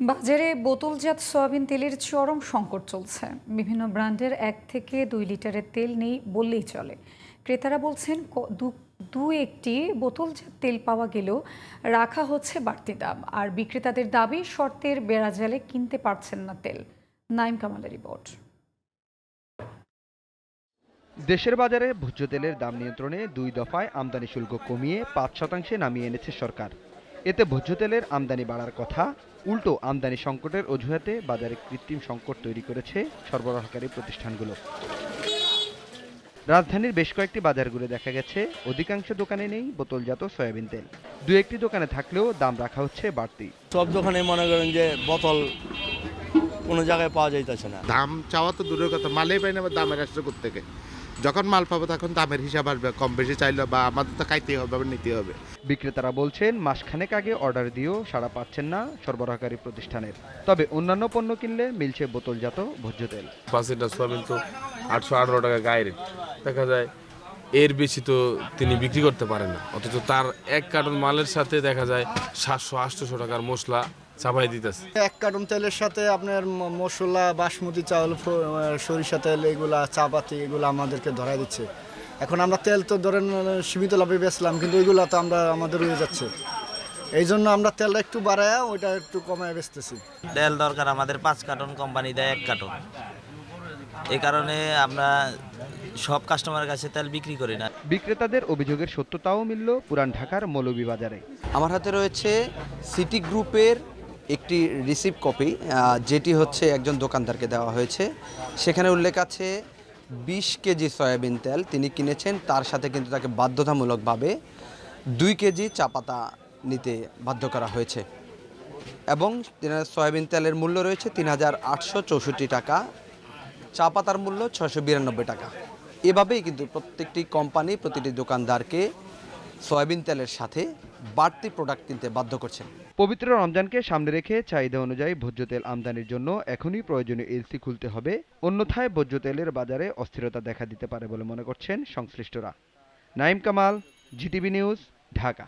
বাজারে বোতলজাত সয়াবিন তেলের চরম সংকট চলছে। বিভিন্ন ব্র্যান্ডের এক থেকে দুই লিটারের তেল নেই বললেই চলে। ক্রেতারা বলছেন দু একটি বোতলজাত তেল পাওয়া গেলেও রাখা হচ্ছে বাড়তি দাম। আর বিক্রেতাদের দাবি, শর্তের বেড়াজালে কিনতে পারছেন না তেল। নাইম কামালের রিপোর্ট। দেশের বাজারে ভোজ্য তেলের দাম নিয়ন্ত্রণে দুই দফায় আমদানি শুল্ক কমিয়ে পাঁচ শতাংশে নামিয়ে এনেছে সরকার। এতে ভোজ্য তেলের আমদানি বাড়ার কথা উল্টো আমদানি সংকটের অজুহাতে বাজারে কৃত্রিম সংকট তৈরি করেছে সরবরাহকারী প্রতিষ্ঠানগুলো। রাজধানীর বেশ কয়েকটি বাজার ঘুরে দেখা গেছে অধিকাংশ দোকানে নেই বোতলজাত সয়াবিন তেল। দু একটি দোকানে থাকলেও দাম রাখা হচ্ছে বাড়তি। সব দোকানে মনে করেন যে বোতল কোনো জায়গায় পাওয়া যাইতেছে না। দাম চাওয়া তো দূরের কথা মালেই পাই না আবার দামের আসছে থেকে যখন মাল পাবো তখন দামের হিসাব আসবে কম বেশি চাইলে বা আমাদের তো খাইতেই হবে আবার নিতে হবে। বিক্রেতারা বলছেন মাসখানেক আগে অর্ডার দিয়েও সাড়া পাচ্ছেন না সরবরাহকারী প্রতিষ্ঠানের। তবে অন্যান্য পণ্য কিনলে মিলছে বোতলজাত ভোজ্য তেল পাঁচ লিটার সোয়াবিন তো আটশো আঠারো টাকা গায়ে রেট দেখা যায় এর বেশি তো তিনি বিক্রি করতে পারেন না। অথচ তার এক কার্টন মালের সাথে দেখা যায় সাতশো আটশোশো টাকার মশলা চাপাই দিতেছে। এক কার্টন তেলের সাথে আপনার মশলা বাসমতি চাউল সরিষা তেল এগুলা চাপাতি এগুলো আমাদেরকে ধরাই দিচ্ছে। এখন আমরা তেল তো ধরেন সীমিত লাভে বেচলাম কিন্তু ওইগুলো তো আমরা আমাদের রয়ে যাচ্ছে। এই জন্য আমরা তেলটা একটু বাড়ায় ওইটা একটু কমায় বেচতেছি। তেল দরকার আমাদের পাঁচ কার্টন কোম্পানি দেয় এক কার্টন। এই কারণে আমরা সব কাস্টমারের কাছে তেল বিক্রি করি না। বিক্রেতাদের অভিযোগের সত্যতাও মিলল পুরান ঢাকার মৌলভীবাজারে। আমার হাতে রয়েছে সিটি গ্রুপের একটি রিসিভ কপি যেটি হচ্ছে একজন দোকানদারকে দেওয়া হয়েছে। সেখানে উল্লেখ আছে, বিশ কেজি সয়াবিন তেল তিনি কিনেছেন, তার সাথে কিন্তু তাকে বাধ্যতামূলকভাবে দুই কেজি চা পাতা নিতে বাধ্য করা হয়েছে। এবং সয়াবিন তেলের মূল্য রয়েছে তিন হাজার আটশো চৌষট্টি টাকা, চা পাতার মূল্য ছশো বিরানব্বই টাকা। এভাবেই কিন্তু প্রত্যেকটি কোম্পানি প্রতিটি দোকানদারকে সয়াবিন তেলের সাথে বাড়তি প্রোডাক্ট কিনতে বাধ্য করছেন। পবিত্র রমজানকে সামনে রেখে চাহিদা অনুযায়ী ভোজ্য তেল আমদানির জন্য এখনই প্রয়োজনীয় এলসি খুলতে হবে। অন্যথায় ভোজ্য তেলের বাজারে অস্থিরতা দেখা দিতে পারে বলে মনে করছেন সংশ্লিষ্টরা। Naim Kamal, GTV news, Dhaka.